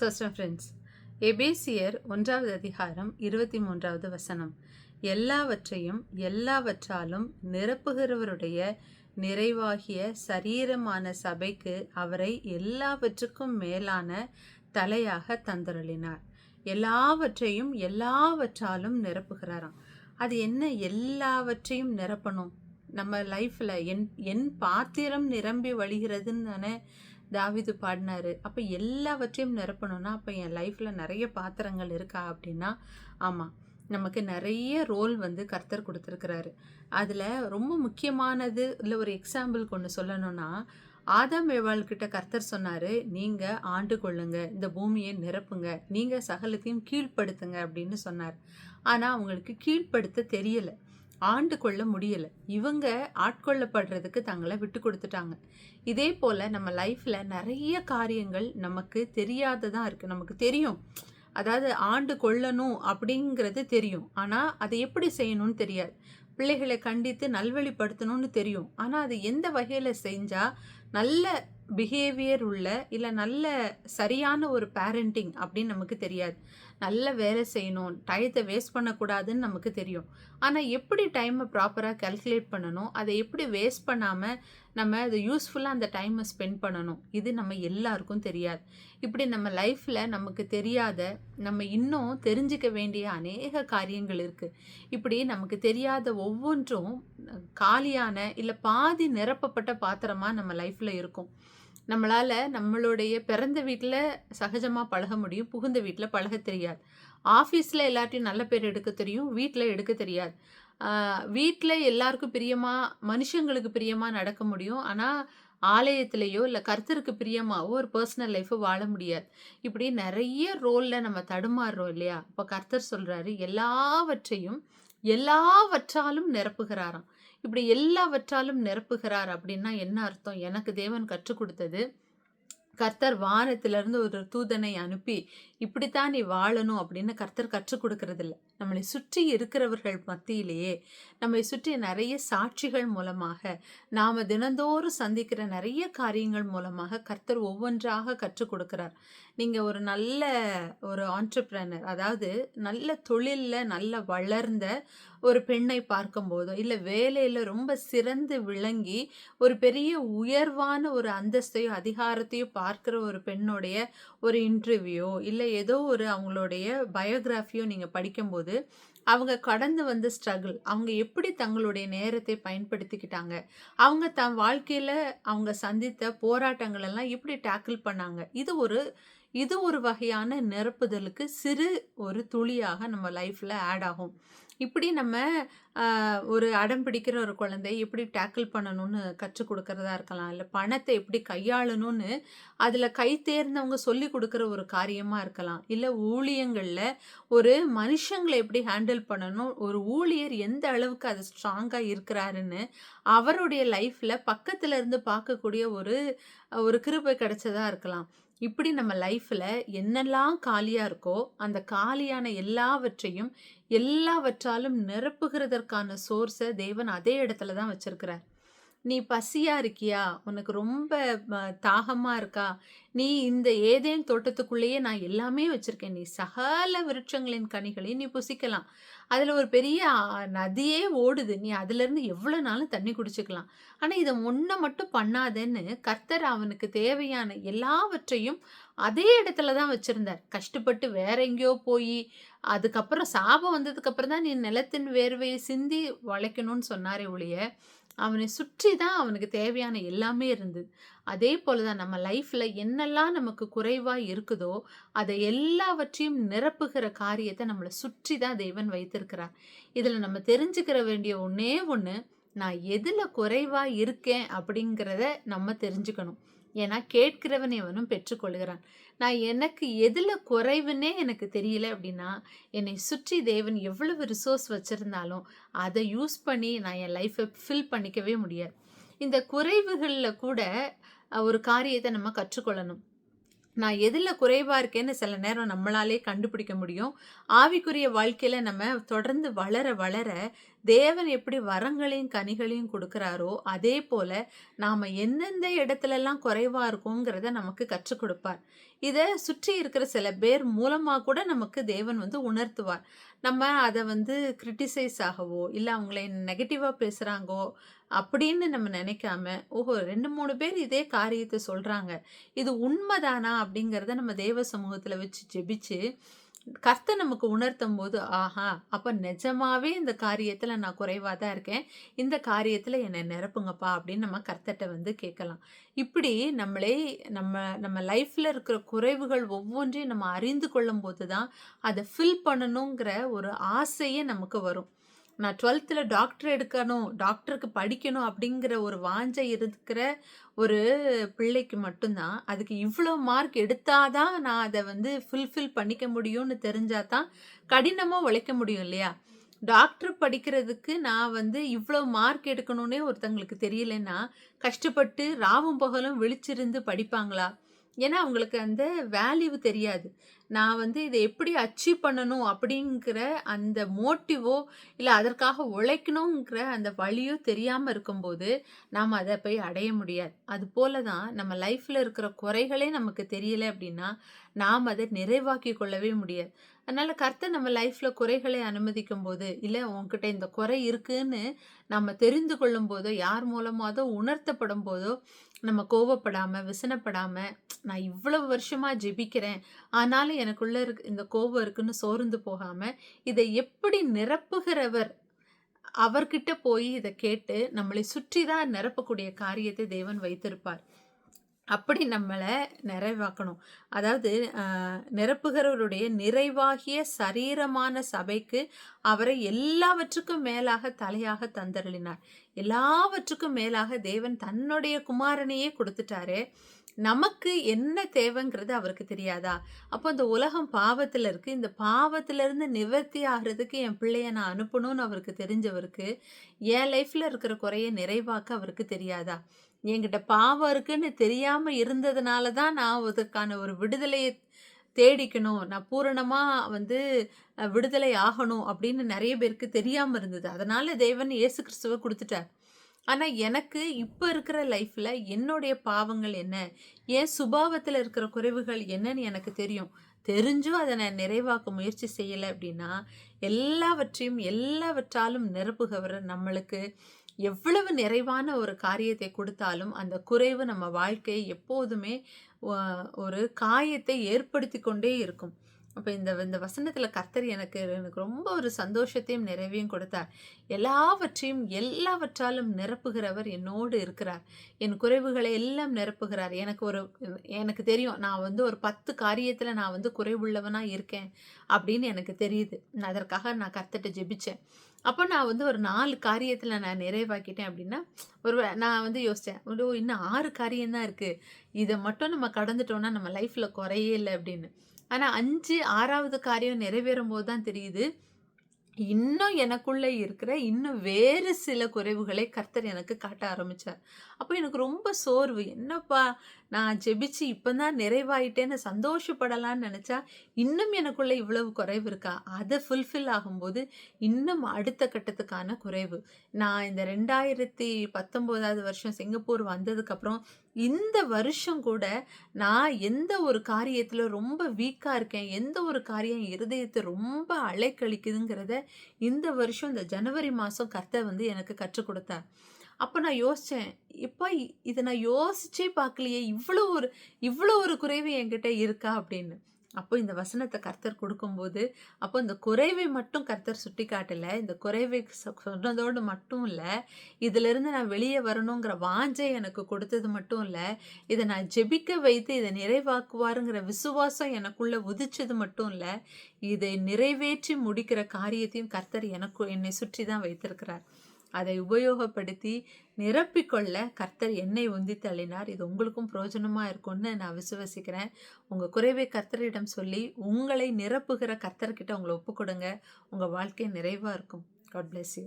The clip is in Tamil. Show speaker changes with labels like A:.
A: சோஸ்டம் ஃப்ரெண்ட்ஸ் எபேசியர் ஒன்றாவது அதிகாரம் இருபத்தி மூன்றாவது வசனம். எல்லாவற்றையும் எல்லாவற்றாலும் நிரப்புகிறவருடைய நிறைவாகிய சரீரமான சபைக்கு அவரை எல்லாவற்றுக்கும் மேலான தலையாக தந்தருளினார். எல்லாவற்றையும் எல்லாவற்றாலும் நிரப்புகிறாராம். அது என்ன எல்லாவற்றையும் நிரப்பணும்? நம்ம லைஃப்பில் என் என் பாத்திரம் நிரம்பி வழிகிறதுன்னு தானே தாவிது பாடினாரு. அப்போ எல்லாவற்றையும் நிரப்பணும்னா அப்போ என் லைஃப்பில் நிறைய பாத்திரங்கள் இருக்கா அப்படின்னா ஆமாம் நமக்கு நிறைய ரோல் வந்து கர்த்தர் கொடுத்துருக்கிறாரு. அதில் ரொம்ப முக்கியமானது இல்லை ஒரு எக்ஸாம்பிள் ஒன்று சொல்லணும்னா ஆதாம் ஏவாள்கிட்ட கர்த்தர் சொன்னார் நீங்கள் ஆண்டு கொள்ளுங்க இந்த பூமியை நிரப்புங்க நீங்கள் சகலத்தையும் கீழ்ப்படுத்துங்க அப்படின்னு சொன்னார். ஆனால் அவங்களுக்கு கீழ்ப்படுத்த தெரியலை. ஆண்டு கொள்ள முடியலை. இவங்க ஆட்கொள்ளப்படுறதுக்கு தங்களை விட்டு கொடுத்துட்டாங்க. இதே போல் நம்ம லைஃப்பில் நிறைய காரியங்கள் நமக்கு தெரியாததான் இருக்குது நமக்கு தெரியும். அதாவது ஆண்டு கொள்ளணும் அப்படிங்கிறது தெரியும். ஆனால் அதை எப்படி செய்யணும்னு தெரியாது. பிள்ளைகளை கண்டித்து நல்வழிப்படுத்தணும்னு தெரியும். ஆனால் அது எந்த வகையில் செஞ்சால் நல்ல பிஹேவியர் உள்ள இல்லை நல்ல சரியான ஒரு பேரண்டிங் அப்படின்னு நமக்கு தெரியாது. நல்ல வேலை செய்யணும் டயத்தை வேஸ்ட் பண்ணக்கூடாதுன்னு நமக்கு தெரியும். ஆனால் எப்படி டைமை ப்ராப்பராக கல்குலேட் பண்ணணும்? அதை எப்படி வேஸ்ட் பண்ணாமல் நம்ம அதை யூஸ்ஃபுல்லாக அந்த டைமை ஸ்பெண்ட் பண்ணணும்? இது நம்ம எல்லாருக்கும் தெரியாது. இப்படி நம்ம லைஃப்பில் நமக்கு தெரியாத நம்ம இன்னும் தெரிஞ்சிக்க வேண்டிய அநேக காரியங்கள் இருக்குது இப்படி நமக்கு தெரியாத ஒவ்வொன்றும் காலியான இல்லை பாதி நிரப்பப்பட்ட பாத்திரமாக நம்ம லைஃப் லைஃப்பில் இருக்கும். நம்மளால் நம்மளுடைய பிறந்த வீட்டில் சகஜமாக பழக முடியும் புகுந்த வீட்டில் பழக தெரியாது. ஆஃபீஸில் எல்லாத்தையும் நல்ல பேர் எடுக்க தெரியும் வீட்டில் எடுக்க தெரியாது. வீட்டில் எல்லாருக்கும் பிரியமாக மனுஷங்களுக்கு பிரியமாக நடக்க முடியும். ஆனால் ஆலயத்திலேயோ இல்லை கருத்தருக்கு பிரியமாவோ ஒரு பர்சனல் லைஃப்பை வாழ முடியாது. இப்படி நிறைய ரோலில் நம்ம தடுமாறுறோம் இல்லையா? இப்போ கர்த்தர் சொல்கிறாரு எல்லாவற்றையும் எல்லாவற்றாலும் நிரப்புகிறாராம். இப்படி எல்லாவற்றாலும் நிரப்புகிறார் அப்படின்னா என்ன அர்த்தம்? எனக்கு தேவன் கற்றுக் கொடுத்தது கர்த்தர் வானத்திலிருந்து ஒரு தூதனை அனுப்பி இப்படித்தான் நீ வாழணும் அப்படின்னு கர்த்தர் கற்றுக் கொடுக்கறதில்ல. நம்மளை சுற்றி இருக்கிறவர்கள் மத்தியிலேயே நம்மை சுற்றி நிறைய சாட்சிகள் மூலமாக நாம் தினந்தோறும் சந்திக்கிற நிறைய காரியங்கள் மூலமாக கர்த்தர் ஒவ்வொன்றாக கற்றுக் கொடுக்கிறார். நீங்கள் ஒரு நல்ல ஒரு ஆண்டர்பிரனர் அதாவது நல்ல தொழிலில் நல்ல வளர்ந்த ஒரு பெண்ணை பார்க்கும்போதோ இல்லை வேலையில் ரொம்ப சிறந்து விளங்கி ஒரு பெரிய உயர்வான ஒரு அந்தஸ்தையோ அதிகாரத்தையோ பார்க்குற ஒரு பெண்ணுடைய ஒரு இன்டர்வியூ இல்லை ஏதோ ஒரு அவங்களுடைய பயோகிராஃபியோ நீங்கள் படிக்கும்போது அவங்க கடந்து வந்த ஸ்ட்ரகிள் அவங்க எப்படி தங்களுடைய நேரத்தை பயன்படுத்திக்கிட்டாங்க? அவங்க தன் வாழ்க்கையில் அவங்க சந்தித்த போராட்டங்கள் எல்லாம் எப்படி டேக்கிள் பண்ணாங்க? இது ஒரு இது ஒரு வகையான நிரப்புதலுக்கு சிறு ஒரு துளியாக நம்ம லைஃப்பில் ஆட் ஆகும். இப்படி நம்ம ஒரு அடம் பிடிக்கிற ஒரு குழந்தை எப்படி டேக்கிள் பண்ணணும்னு கற்றுக் கொடுக்கறதா இருக்கலாம். இல்லை பணத்தை எப்படி கையாளணும்னு அதில் கை தேர்ந்தவங்க சொல்லி கொடுக்குற ஒரு காரியமாக இருக்கலாம். இல்லை ஊழியங்களில் ஒரு மனுஷங்களை எப்படி ஹேண்டில் பண்ணணும்? ஒரு ஊழியர் எந்த அளவுக்கு அது ஸ்ட்ராங்காக இருக்கிறாருன்னு அவருடைய லைஃப்பில் பக்கத்தில் இருந்து பார்க்கக்கூடிய ஒரு ஒரு கிருபை கிடைச்சதாக இருக்கலாம். இப்படி நம்ம லைஃப்பில் என்னெல்லாம் காலியாக இருக்கோ அந்த காலியான எல்லாவற்றையும் எல்லாவற்றாலும் நிரப்புகிறதற்கான சோர்ஸை தேவன் அதே இடத்துல தான் வச்சுருக்கிறார். நீ பசியா இருக்கியா? உனக்கு ரொம்ப தாகமாக இருக்கா? நீ இந்த ஏதேன் தோட்டத்துக்குள்ளேயே நான் எல்லாமே வச்சுருக்கேன். நீ சகல விருட்சங்களின் கனிகளையும் நீ புசிக்கலாம். அதில் ஒரு பெரிய நதியே ஓடுது. நீ அதுலேருந்து எவ்வளோ நாளும் தண்ணி குடிச்சுக்கலாம். ஆனால் இதை ஒன்றை மட்டும் பண்ணாதேன்னு கர்த்தர் அவனுக்கு தேவையான எல்லாவற்றையும் அதே இடத்துல தான் வச்சுருந்தார். கஷ்டப்பட்டு வேற எங்கேயோ போய் அதுக்கப்புறம் சாபம் வந்ததுக்கப்புறம் தான் நீ நிலத்தின் வேர்வையை சிந்தி உழைக்கணும்னு சொன்னாரே ஒழிய அவனை சுற்றி தான் அவனுக்கு தேவையான எல்லாமே இருந்தது. அதே போல தான் நம்ம லைஃப்பில் என்னெல்லாம் நமக்கு குறைவாக இருக்குதோ அதை எல்லாவற்றையும் நிரப்புகிற காரியத்தை நம்மளை சுற்றி தான் தேவன் வைத்திருக்கிறார். இதில் நம்ம தெரிஞ்சுக்கிற வேண்டிய ஒன்றே ஒன்று நான் எதில் குறைவாக இருக்கேன் அப்படிங்கிறத நம்ம தெரிஞ்சுக்கணும். ஏன்னா கேட்கிறவன் எவனும் பெற்றுக்கொள்கிறான். நான் எனக்கு எதில் குறைவுன்னே எனக்கு தெரியல அப்படின்னா என்னை சுற்றி தேவன் எவ்வளவு ரிசோர்ஸ் வச்சுருந்தாலும் அதை யூஸ் பண்ணி நான் என் லைஃப்பை ஃபில் பண்ணிக்கவே முடியாது. இந்த குறைவுகளில் கூட ஒரு காரியத்தை நம்ம கற்றுக்கொள்ளணும். நான் எதில் குறைவாக இருக்கேன்னு சில நேரம் நம்மளாலே கண்டுபிடிக்க முடியும். ஆவிக்குரிய வாழ்க்கையில் நம்ம தொடர்ந்து வளர வளர தேவன் எப்படி வரங்களையும் கனிகளையும் கொடுக்குறாரோ அதே போல் நாம் எந்தெந்த இடத்துலலாம் குறைவாக இருக்கோங்கிறத நமக்கு கற்றுக் கொடுப்பார். இதை சுற்றி இருக்கிற சில பேர் மூலமாக கூட நமக்கு தேவன் வந்து உணர்த்துவார். நம்ம அதை வந்து கிரிட்டிசைஸ் ஆகவோ இல்லை அவங்கள நெகட்டிவாக பேசுகிறாங்கோ அப்படின்னு நம்ம நினைக்காம ஓஹோ! ரெண்டு மூணு பேர் இதே காரியத்தை சொல்கிறாங்க இது உண்மைதானா அப்படிங்கிறத நம்ம தேவ சமூகத்தில் வச்சு ஜெபிச்சு கர்த்த நமக்கு உணர்த்தும் போது ஆஹா அப்போ நிஜமாவே இந்த காரியத்தில் நான் குறைவாக தான் இருக்கேன். இந்த காரியத்தில் என்னை நிரப்புங்கப்பா அப்படின்னு நம்ம கர்த்தட்ட வந்து கேட்கலாம். இப்படி நம்மளே நம்ம நம்ம லைஃப்பில் இருக்கிற குறைவுகள் ஒவ்வொன்றையும் நம்ம அறிந்து கொள்ளும் போது தான் அதை ஃபில் பண்ணணுங்கிற ஒரு ஆசையே நமக்கு வரும். நான் டுவெல்த்தில் டாக்டர் எடுக்கணும் டாக்டருக்கு படிக்கணும் அப்படிங்கிற ஒரு வாஞ்சை இருக்கிற ஒரு பிள்ளைக்கு மட்டும்தான். அதுக்கு இவ்வளோ மார்க் எடுத்தாதான் நான் அதை வந்து ஃபுல்ஃபில் பண்ணிக்க முடியும்னு தெரிஞ்சால் தான் கடினமாக உழைக்க முடியும் இல்லையா? டாக்டர் படிக்கிறதுக்கு நான் வந்து இவ்வளோ மார்க் எடுக்கணும்னே ஒருத்தங்களுக்கு தெரியலன்னா கஷ்டப்பட்டு ராவும் பகலும் விழிச்சிருந்து படிப்பாங்களா? ஏன்னா அவங்களுக்கு அந்த வேல்யூ தெரியாது. நான் வந்து இதை எப்படி அச்சீவ் பண்ணணும் அப்படிங்கிற அந்த மோட்டிவோ இல்லை அதற்காக உழைக்கணுங்கிற அந்த வழியோ தெரியாமல் இருக்கும்போது நாம் அதை போய் அடைய முடியாது. அது போல தான் நம்ம லைஃப்பில் இருக்கிற குறைகளே நமக்கு தெரியலை அப்படின்னா நாம் அதை நிறைவாக்கி கொள்ளவே முடியாது. அதனால் கர்த்தர் நம்ம லைஃப்பில் குறைகளை அனுமதிக்கும் போது இல்லை உங்ககிட்ட இந்த குறை இருக்குன்னு நம்ம தெரிந்து கொள்ளும் போதோ யார் மூலமாதோ உணர்த்தப்படும் போதோ நம்ம கோவப்படாமல் விசனப்படாமல் நான் இவ்வளவு வருஷமாக ஜெபிக்கிறேன் ஆனாலும் எனக்குள்ளே இருக்கு இந்த கோபம் இருக்குன்னு சோர்ந்து போகாமல் இதை எப்படி நிரப்புகிறவர் அவர்கிட்ட போய் இதை கேட்டு நம்மளை சுற்றி தான் நிரப்பக்கூடிய காரியத்தை தேவன் வைத்திருப்பார். அப்படி நம்மளை நிறைவாக்கணும். அதாவது நிரப்புகிறவருடைய நிறைவாகிய சரீரமான சபைக்கு அவரை எல்லாவற்றுக்கும் மேலாக தலையாக தந்தருளினார். எல்லாவற்றுக்கும் மேலாக தேவன் தன்னுடைய குமாரனையே கொடுத்துட்டாரு. நமக்கு என்ன தேவைங்கிறது அவருக்கு தெரியாதா? அப்போ இந்த உலகம் பாவத்தில் இருக்குது இந்த பாவத்துல இருந்து நிவர்த்தி ஆகிறதுக்கு என் பிள்ளைய நான் அனுப்பணும்னு அவருக்கு தெரிஞ்சவருக்கு என் லைஃப்பில் இருக்கிற குறைய நிறைவாக்க அவருக்கு தெரியாதா? என்கிட்ட பாவம் இருக்குன்னு தெரியாமல் இருந்ததுனால தான் நான் அதுக்கான ஒரு விடுதலையை தேடிக்கணும். நான் பூரணமாக வந்து விடுதலை ஆகணும் அப்படின்னு நிறைய பேருக்கு தெரியாமல் இருந்தது. அதனால தேவன் இயேசு கிறிஸ்துவை கொடுத்துட்டார். ஆனால் எனக்கு இப்போ இருக்கிற லைஃப்பில் என்னுடைய பாவங்கள் என்ன? என் சுபாவத்தில் இருக்கிற குறைவுகள் என்னன்னு எனக்கு தெரியும். தெரிஞ்சும் அதை நான் நிறைவாக்க முயற்சி செய்யலை அப்படின்னா எல்லாவற்றையும் எல்லாவற்றாலும் நிரப்புகிறவர் நம்மளுக்கு எவ்வளவு நிறைவான ஒரு காரியத்தை கொடுத்தாலும் அந்த குறைவு நம்ம வாழ்க்கையை எப்போதுமே ஒரு காயத்தை ஏற்படுத்தி கொண்டே இருக்கும். அப்போ இந்த இந்த வசனத்தில் கர்த்தர் எனக்கு எனக்கு ரொம்ப ஒரு சந்தோஷத்தையும் நிறைவையும் கொடுத்தார். எல்லாவற்றையும் எல்லாவற்றாலும் நிரப்புகிறவர் என்னோடு இருக்கிறார். என் குறைவுகளை எல்லாம் நிரப்புகிறார். எனக்கு ஒரு எனக்கு தெரியும் நான் வந்து ஒரு பத்து காரியத்தில் நான் வந்து குறைவுள்ளவனாக இருக்கேன் அப்படின்னு எனக்கு தெரியுது. நான் அதற்காக நான் கர்த்தர்ட்ட ஜெபித்தேன் அப்போ நான் வந்து ஒரு நாலு காரியத்தில் நான் நிறைவாக்கிட்டேன் அப்படின்னா ஒரு நான் வந்து யோசித்தேன் ஒரு இன்னும் ஆறு காரியம் தான் இருக்குது இதை மட்டும் நம்ம கடந்துட்டோம்னா நம்ம லைஃப்பில் குறையே இல்லை அப்படின்னு. ஆனால் அஞ்சு ஆறாவது காரியம் நிறைவேறும் போது தான் தெரியுது இன்னும் எனக்குள்ளே இருக்கிற இன்னும் வேறு சில குறைவுகளை கர்த்தர் எனக்கு காட்ட ஆரம்பித்தார் அப்போ எனக்கு ரொம்ப சோர்வு. என்னப்பா நான் ஜெபிச்சு இப்பதான் நிறைவாயிட்டேன்னு சந்தோஷப்படலான்னு நினச்சா இன்னும் எனக்குள்ளே இவ்வளவு குறைவு இருக்கா? அதை ஃபுல்ஃபில் ஆகும்போது இன்னும் அடுத்த கட்டத்துக்கான குறைவு. நான் இந்த ரெண்டாயிரத்தி பத்தொம்போதாவது வருஷம் சிங்கப்பூர் வந்ததுக்கப்புறம் இந்த வருஷம் கூட நான் எந்த ஒரு காரியத்தில் ரொம்ப வீக்காக இருக்கேன் எந்த ஒரு காரியம் இருதயத்தை ரொம்ப அலைக்கழிக்குதுங்கிறத இந்த வருஷம் இந்த ஜனவரி மாதம் கர்த்தர் வந்து எனக்கு கற்றுக் கொடுத்தார். அப்போ நான் யோசித்தேன் இப்போ இதை நான் யோசிச்சே பார்க்கலையே இவ்வளோ ஒரு இவ்வளோ ஒரு குறைவு என்கிட்ட இருக்கா அப்படின்னு. அப்போ இந்த வசனத்தை கர்த்தர் கொடுக்கும்போது அப்போ இந்த குறைவை மட்டும் கர்த்தர் சுட்டி காட்டலை இந்த குறைவை சொ- சொன்னதோடு மட்டும் இல்லை இதிலிருந்து நான் வெளியே வரணுங்கிற வாஞ்சை எனக்கு கொடுத்தது மட்டும் இல்லை இதை நான் ஜெபிக்க வைத்து இதை நிறைவாக்குவாருங்கிற விசுவாசம் எனக்குள்ள உதிச்சது மட்டும் இல்லை இதை நிறைவேற்றி முடிக்கிற காரியத்தையும் கர்த்தர் எனக்கு என்னை சுற்றி தான் வைத்திருக்கிறார். அதை உபயோகப்படுத்தி நிரப்பிக்கொள்ள கர்த்தர் என்னை உந்தி தள்ளினார் இது உங்களுக்கும் பிரயோஜனமாக இருக்கும்னு நான் விசுவசிக்கிறேன். உங்கள் குறைவை கர்த்தரிடம் சொல்லி உங்களை நிரப்புகிற கர்த்தர்கிட்ட உங்களை ஒப்புக்கொடுங்க. உங்கள் வாழ்க்கை நிறைவாக இருக்கும். God bless you